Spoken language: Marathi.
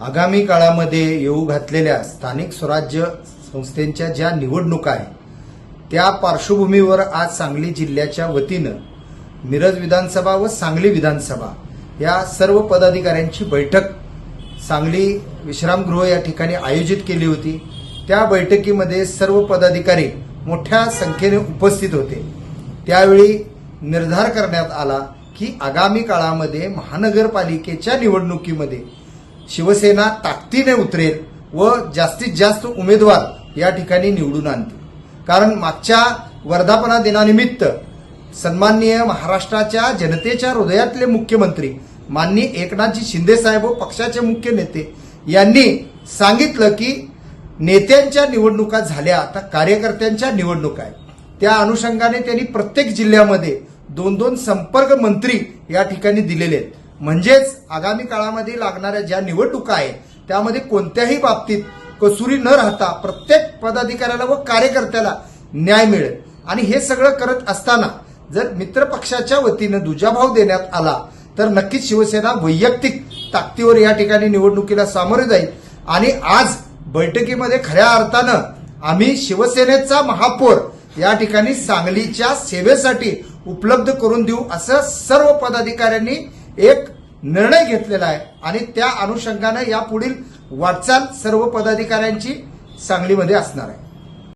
आगामी काळामध्ये येऊ घातलेल्या स्थानिक स्वराज्य संस्थेच्या ज्या निवडणुका आहेत त्या पार्श्वभूमीवर आज सांगली जिल्ह्याच्या वतीनं मिरज विधानसभा व सांगली विधानसभा या सर्व पदाधिकाऱ्यांची बैठक सांगली विश्रामगृह या ठिकाणी आयोजित केली होती. त्या बैठकीमध्ये सर्व पदाधिकारी मोठ्या संख्येने उपस्थित होते. त्यावेळी निर्धार करण्यात आला की आगामी काळामध्ये महानगरपालिकेच्या निवडणुकीमध्ये शिवसेना ताकदीने उतरेल व जास्तीत जास्त उमेदवार या ठिकाणी निवडून आणतील. कारण मागच्या वर्धापना दिनानिमित्त सन्माननीय महाराष्ट्राच्या जनतेच्या हृदयातले मुख्यमंत्री माननीय एकनाथजी शिंदे साहेब व पक्षाचे मुख्य नेते यांनी सांगितलं की नेत्यांच्या निवडणुका झाल्या आता कार्यकर्त्यांच्या निवडणुका आहेत. त्या अनुषंगाने त्यांनी प्रत्येक जिल्ह्यामध्ये दोन दोन संपर्क मंत्री या ठिकाणी दिलेले आहेत. म्हणजेच आगामी काळामध्ये लागणाऱ्या ज्या निवडणुका आहेत त्यामध्ये कोणत्याही बाबतीत कसुरी न राहता प्रत्येक पदाधिकाऱ्याला व कार्यकर्त्याला न्याय मिळेल. आणि हे सगळं करत असताना जर मित्र पक्षाच्या वतीनं दुजाभाव देण्यात आला तर नक्कीच शिवसेना वैयक्तिक ताकदीवर या ठिकाणी निवडणुकीला सामोरे जाईल. आणि आज बैठकीमध्ये खऱ्या अर्थानं आम्ही शिवसेनेचा महापौर या ठिकाणी सांगलीच्या सेवेसाठी उपलब्ध करून देऊ असं सर्व पदाधिकाऱ्यांनी एक निर्णय घेतलेला आहे. आणि त्या अनुषंगानं यापुढील वाटचाल सर्व पदाधिकाऱ्यांची सांगलीमध्ये असणार आहे.